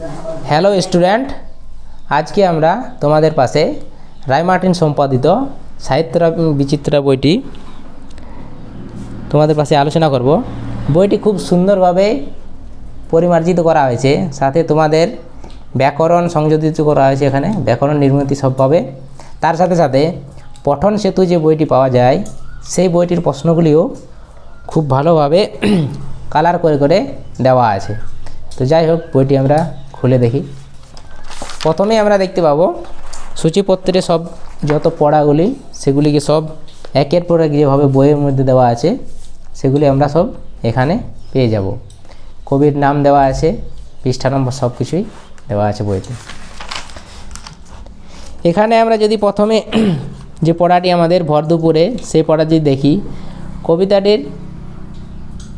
Hello student আজকে আমরা তোমাদের পাশে রায়মার্টিন সম্পাদিত সাহিত্যরা বিচিত্রা বইটি তোমাদের পাশে আলোচনা করব। বইটি খুব সুন্দরভাবে পরিমার্জিত করা হয়েছে। সাথে তোমাদের ব্যাকরণ সংযোজিত করা হয়েছে এখানে। ব্যাকরণ নির্মিতি সব পাবে। তার সাথে সাথে পঠন সেতু যে বইটি পাওয়া যায়, সেই বইটির প্রশ্নগুলিও খুব ভালোভাবে কালার করে করে দেওয়া আছে। তো যাই হোক, বইটি আমরা খুলে দেখি। প্রথমেই আমরা দেখতে পাবো, সূচিপত্রে সব যত পড়াগুলি, সেগুলিকে সব একের পর এক যেভাবে বইয়ের মধ্যে দেওয়া আছে, সেগুলি আমরা সব এখানে পেয়ে যাব। কবির নাম দেওয়া আছে, পৃষ্ঠা নম্বর সব কিছুই দেওয়া আছে বইতে। এখানে আমরা যদি প্রথমে যে পড়াটি আমাদের ভর দুপুরে সেই পড়াটি দেখি, কবিতাটির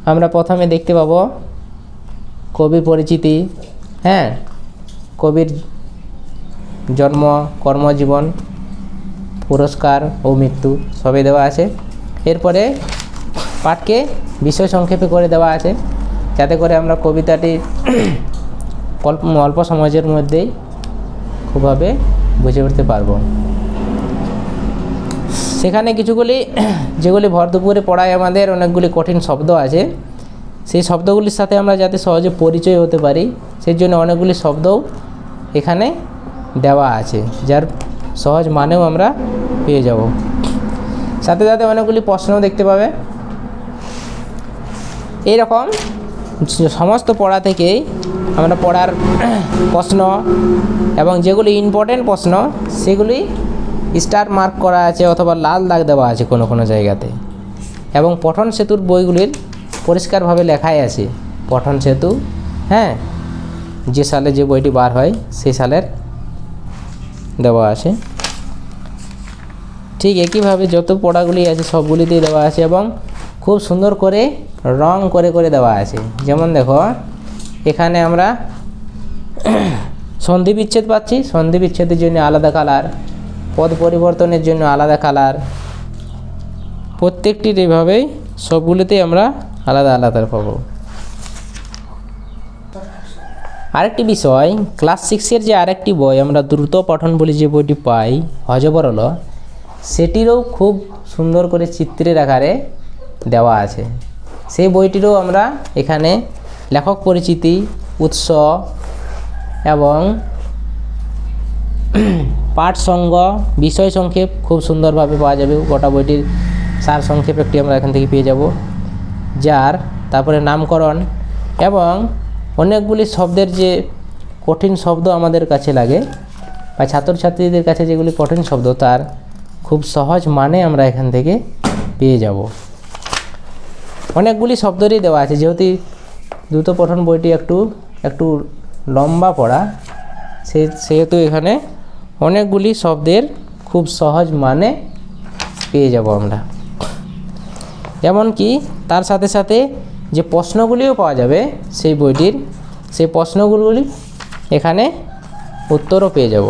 আমরা প্রথমে দেখতে পাবো কবির পরিচিতি হ্যাঁ কবির জন্ম, কর্মজীবন, পুরস্কার ও মৃত্যু সবই দেওয়া আছে। এরপরে পাঠকে বিষয় সংক্ষেপে করে দেওয়া আছে, যাতে করে আমরা কবিতাটি অল্প অল্প সমাজের মধ্যেই খুবভাবে বুঝে উঠতে পারব। সেখানে কিছুগুলি, যেগুলি ভর দুপুরে পড়ায় আমাদের অনেকগুলি কঠিন শব্দ আছে। সেই শব্দগুলির সাথে আমরা যাতে সহজে পরিচয় হতে পারি, সেই জন্য অনেকগুলি শব্দও এখানে দেওয়া আছে, যার সহজ মানেও আমরা পেয়ে যাব। সাথে সাথে অনেকগুলি প্রশ্নও দেখতে পাবে। এইরকম সমস্ত পড়া থেকেই আমরা পড়ার প্রশ্ন এবং যেগুলি ইম্পর্টেন্ট প্রশ্ন, সেগুলি স্টার মার্ক করা আছে অথবা লাল দাগ দেওয়া আছে কোনো কোনো জায়গাতে। এবং পঠন সেতুর বইগুলির পরিষ্কারভাবে লেখাই আছে। পঠন সেতু হ্যাঁ? যে সালে যে বইটি বার হয়, সেই সালের দেওয়া আছে। ঠিক একইভাবে যত পড়াগুলি আছে, সবগুলিতেই দেওয়া আছে এবং খুব সুন্দর করে, রং করে করে দেওয়া আছে। যেমন দেখো, এখানে আমরা সন্ধি বিচ্ছেদ পাচ্ছি। সন্ধি বিচ্ছেদের জন্য আলাদা কালার, পদ পরিবর্তনের জন্য আলাদা কালার। প্রত্যেকটির এইভাবেই সবগুলিতেই আমরা আলাদা আলাদা পাবো। আরেকটি বিষয় ক্লাস সিক্সের যে আরেকটি বই আমরা দ্রুত পঠন বলি যে বইটি পাই হজবরল সেটিরও খুব সুন্দর করে চিত্রের আকারে দেওয়া আছে। সেই বইটিরও আমরা এখানে লেখক পরিচিতি, উৎস এবং পাঠ সঙ্গ, বিষয় সংক্ষেপ খুব সুন্দরভাবে পাওয়া যাবে। গোটা বইটির সার সংক্ষেপ একটি আমরা এখান থেকে পেয়ে যাব। যার, তারপরে নামকরণ এবং অনেকগুলি শব্দের যে কঠিন শব্দ আমাদের কাছে লাগে বা ছাত্রছাত্রীদের কাছে যেগুলি কঠিন শব্দ, তার খুব সহজ মানে আমরা এখান থেকে পেয়ে যাব। অনেকগুলি শব্দেরই দেওয়া আছে, যেহেতু দ্রুত পঠন বইটি একটু একটু লম্বা পড়া, সে, সেহেতু এখানে অনেকগুলি শব্দের খুব সহজ মানে পেয়ে যাব আমরা। এমনকি তার সাথে সাথে যে প্রশ্নগুলিও পাওয়া যাবে সেই বইটির, সেই প্রশ্নগুলি এখানে উত্তরও পেয়ে যাব।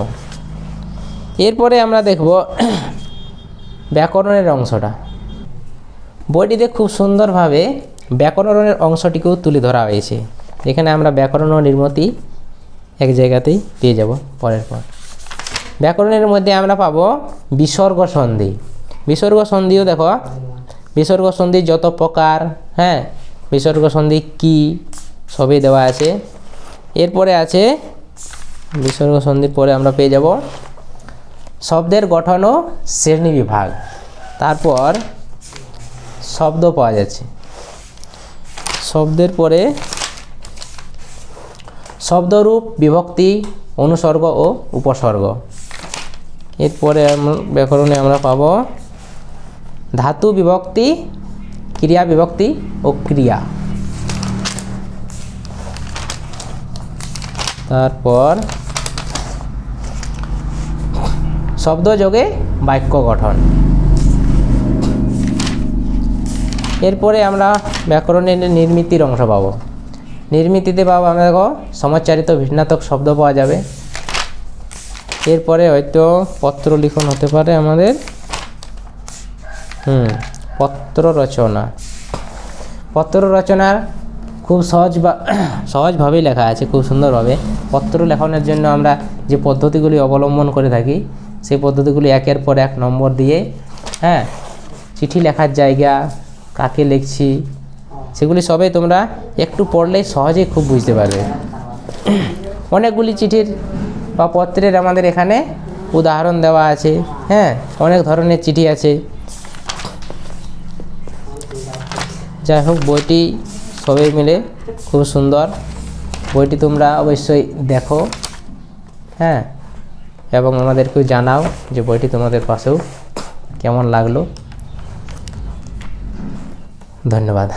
এরপরে আমরা দেখব ব্যাকরণের অংশটা। বইটিতে খুব সুন্দরভাবে ব্যাকরণের অংশটিকেও তুলে ধরা হয়েছে। এখানে আমরা ব্যাকরণ ও নির্মতি এক জায়গাতেই পেয়ে যাব পরের পর। ব্যাকরণের মধ্যে আমরা পাবো বিসর্গ সন্ধি। বিসর্গ সন্ধিও দেখো বিসর্গ সন্ধি যত প্রকার হ্যাঁ? বিসর্গ সন্ধি কী সবই দেওয়া আছে। এরপরে আছে বিসর্গ সন্ধির পরে আমরা পেয়ে যাব শব্দের গঠন ও শ্রেণি বিভাগ। তারপর শব্দ পাওয়া যাচ্ছে। শব্দের পরে শব্দরূপ, বিভক্তি, অনুসর্গ ও উপসর্গ। এরপরে ব্যাকরণে আমরা পাব ধাতু বিভক্তি, ক্রিয়া বিভক্তি ও ক্রিয়া। তারপর শব্দযোগে বাক্য গঠন। এরপরে আমরা ব্যাকরণের নির্মিতির অংশ পাবো। নির্মিতিতে পাবো আমরা দেখো সমাজচারিত ভিন্নাত্মক শব্দ পাওয়া যাবে। এরপরে হয়তো পত্র লিখন হতে পারে আমাদের। পত্র রচনা। পত্র রচনার খুব সহজ বা সহজভাবেই লেখা আছে, খুব সুন্দরভাবে। পত্র লেখনের জন্য আমরা যে পদ্ধতিগুলি অবলম্বন করে থাকি, সেই পদ্ধতিগুলি একের পর এক নম্বর দিয়ে হ্যাঁ চিঠি লেখার জায়গা, কাকে লিখছি, সেগুলি সবই তোমরা একটু পড়লেই সহজেই খুব বুঝতে পারবে। অনেকগুলি চিঠির বা পত্রের আমাদের এখানে উদাহরণ দেওয়া আছে হ্যাঁ অনেক ধরনের চিঠি আছে। যাই হোক বইটি সবাই মিলে খুব সুন্দর। বইটি তোমরা অবশ্যই দেখো হ্যাঁ? এবং আমাদেরকেও জানাও যে বইটি তোমাদের পাশেও কেমন লাগল। ধন্যবাদ।